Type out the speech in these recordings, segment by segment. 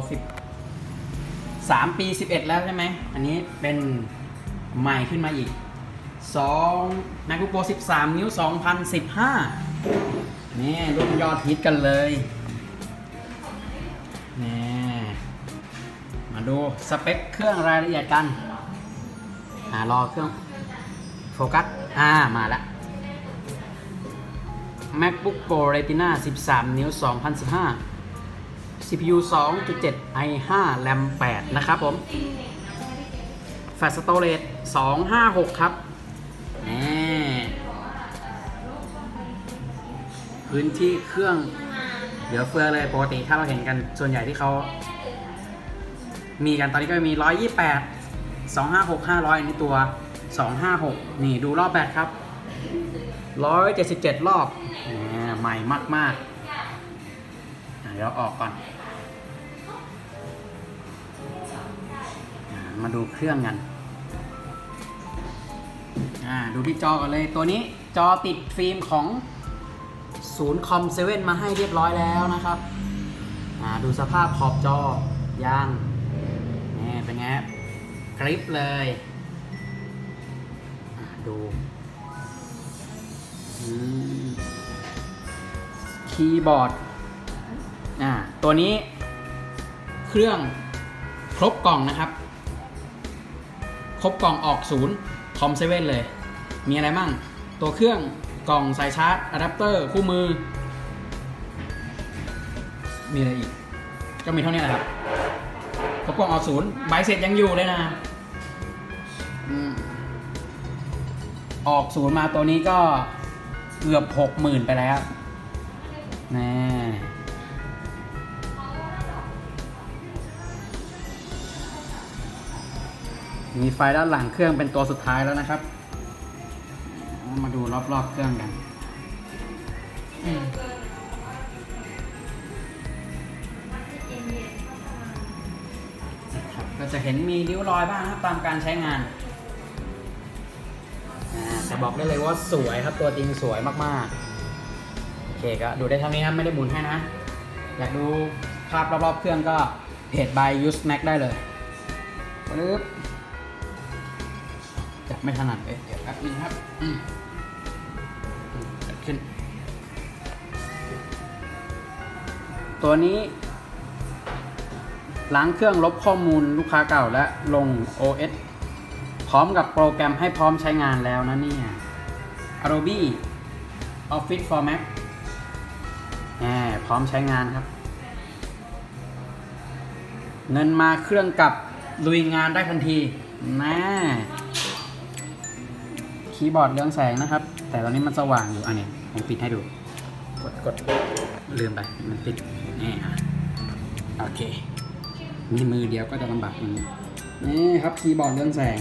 10 3ปี11แล้วใช่ไหม อันนี้เป็นใหม่ขึ้นมาอีก2 MacBook Pro 13 นิ้ว 2015 นี่รุ่นยอดฮิตกันเลยนี่มาดูสเปคเครื่องรายละเอียดกันอ่ารอเครื่องโฟกัส อ่า มาแล้ว MacBook Pro Retina 13 นิ้ว 2015 CPU 2.7 i5 RAM 8 นะครับผม Flash Storage 256 ครับนี่พื้นที่เครื่องเหลือเฟือเลยปกติถ้าเราเห็นกันส่วนใหญ่ที่เขา มีกันตอนนี้ก็มี 128 256 500อันนี้ตัว 256 นี่ดูรอบแบตครับ 177 รอบใหม่มาก ๆ เดี๋ยวออกก่อน มาดูเครื่องกันดูที่จอกันเลย ตัวนี้จอติดฟิล์มของศูนย์คอมเซเว่นมาให้เรียบร้อยแล้วนะครับดูสภาพขอบจอยางนี่เป็นไงกริปเลยดูคีย์บอร์ด อ่าตัวนี้เครื่องครบกล่องนะครับ ครบกล่องออกศูนย์คอมเซเว่นเลย มีอะไรมั่ง ตัวเครื่องกล่องสายชาร์จอะแดปเตอร์คู่มือ มีอะไรอีก ก็มีเท่านี้แหละครับครบกล่องออกศูนย์ใบเสร็จยังอยู่เลยนะอออกศูนย์มาตัวนี้ก็เกือบหกหมื่นไปแล้วแน่ มีไฟด้านหลังเครื่องเป็นตัวสุดท้ายแล้วนะครับ มาดูรอบๆเครื่องกันก็จะเห็นมีริ้วรอยบ้างครับตามการใช้งานแต่บอกได้เลยว่าสวยครับตัวจริงสวยมากๆ โอเคก็ดูได้เท่านี้นะไม่ได้หมุนให้นะ อยากดูภาพรอบๆเครื่องก็เพจ by use mac ได้เลยปึ๊บ ไม่ถนัดเอ๊ะเดี๋ยวแป๊บนึงครับอืมเกิดขึ้น ตัวนี้ล้างเครื่องลบข้อมูลลูกค้าเก่าและลง OS พร้อมกับโปรแกรมให้พร้อมใช้งานแล้วนะเนี่ย Adobe Office for Mac แหมพร้อมใช้งานครับ เงินมาเครื่องกลับลุยงานได้ทันทีนะ คีย์บอร์ดเรื่องแสงนะครับ แต่ตอนนี้มันสว่างอยู่อันนี้ผมปิดให้ดู กดกดลืมไปมันปิดนี่อะโอเคมีมือเดียวก็จะลำบากนี้นี่ครับคีย์บอร์ดเรื่องแสง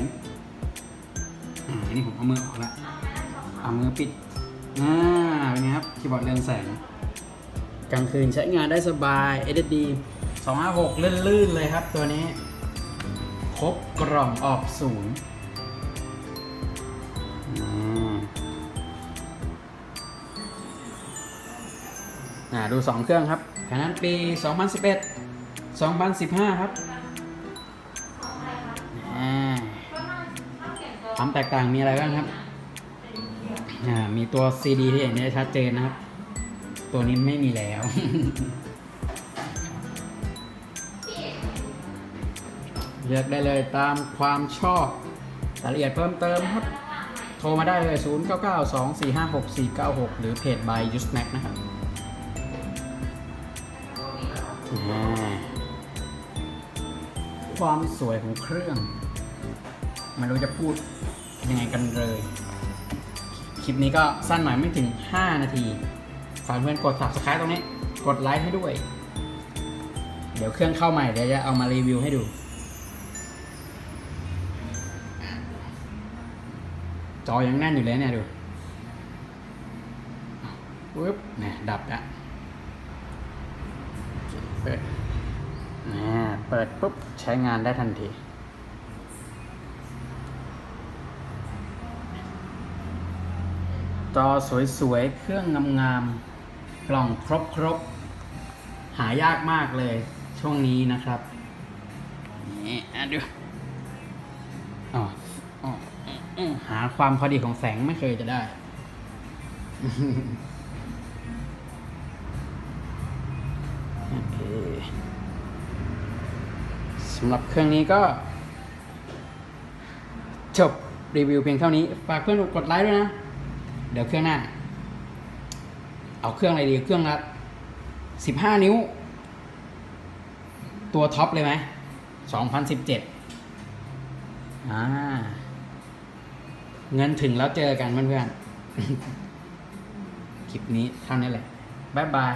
อันนี้ผมเอามือออกละเอามือปิดอ่าเป็นไงครับคีย์บอร์ดเรื่องแสงกลางคืนใช้งานได้สบาย SSD 256 ลื่นๆเลยครับตัวนี้ ครบกล่องออกศูนย์ อ่าดู2เครื่องครับแค่นั้นปี 2011 2015 ครับอ่าความแตกต่างมีอะไรบ้างครับ อ่า มีตัว CD ที่เห็นได้ชัดเจนนะครับ ตัวนี้ไม่มีแล้ว เลือกได้เลยตามความชอบรายละเอียดเพิ่มเติมครับ โทรมาได้เลย 0 9 9 2 4 5 6 4 9 6 หรือเพจ by u s m a c นะครับอ่าความสวยของเครื่อง ไม่รู้จะพูดยังไงกันเลย คลิปนี้ก็สั้นหน่อยไม่ถึง 5 นาที ฝากเพื่อนกด subscribe ตรงนี้ กดไลค์ให้ด้วย เดี๋ยวเครื่องเข้าใหม่เดี๋ยวจะเอามารีวิวให้ดู จอยังแน่นอยู่เลยเนี่ยดูปึ๊บเนี่ยดับละเปิดเนี่ยเปิดปุ๊บใช้งานได้ทันทีจอสวยๆ เครื่องงามๆ กล่องครบๆ หายากมากเลยช่วงนี้นะครับ นี่อะดูอ๋ออ๋อ หาความพอดีของแสงไม่เคยจะได้ โอเคสำหรับเครื่องนี้ก็ จบรีวิวเพียงเท่านี้ ฝากเพื่อนกดไลค์ด้วยนะ เดี๋ยวเครื่องหน้า เอาเครื่องอะไรดีเครื่องละสิบห้านิ้ว ตัวท็อปเลยไหมสองพันสิบเจ็ดอ่า เงินถึงแล้วเจอกันเพื่อนๆ คลิปนี้เท่านี้แหละ บ๊ายบาย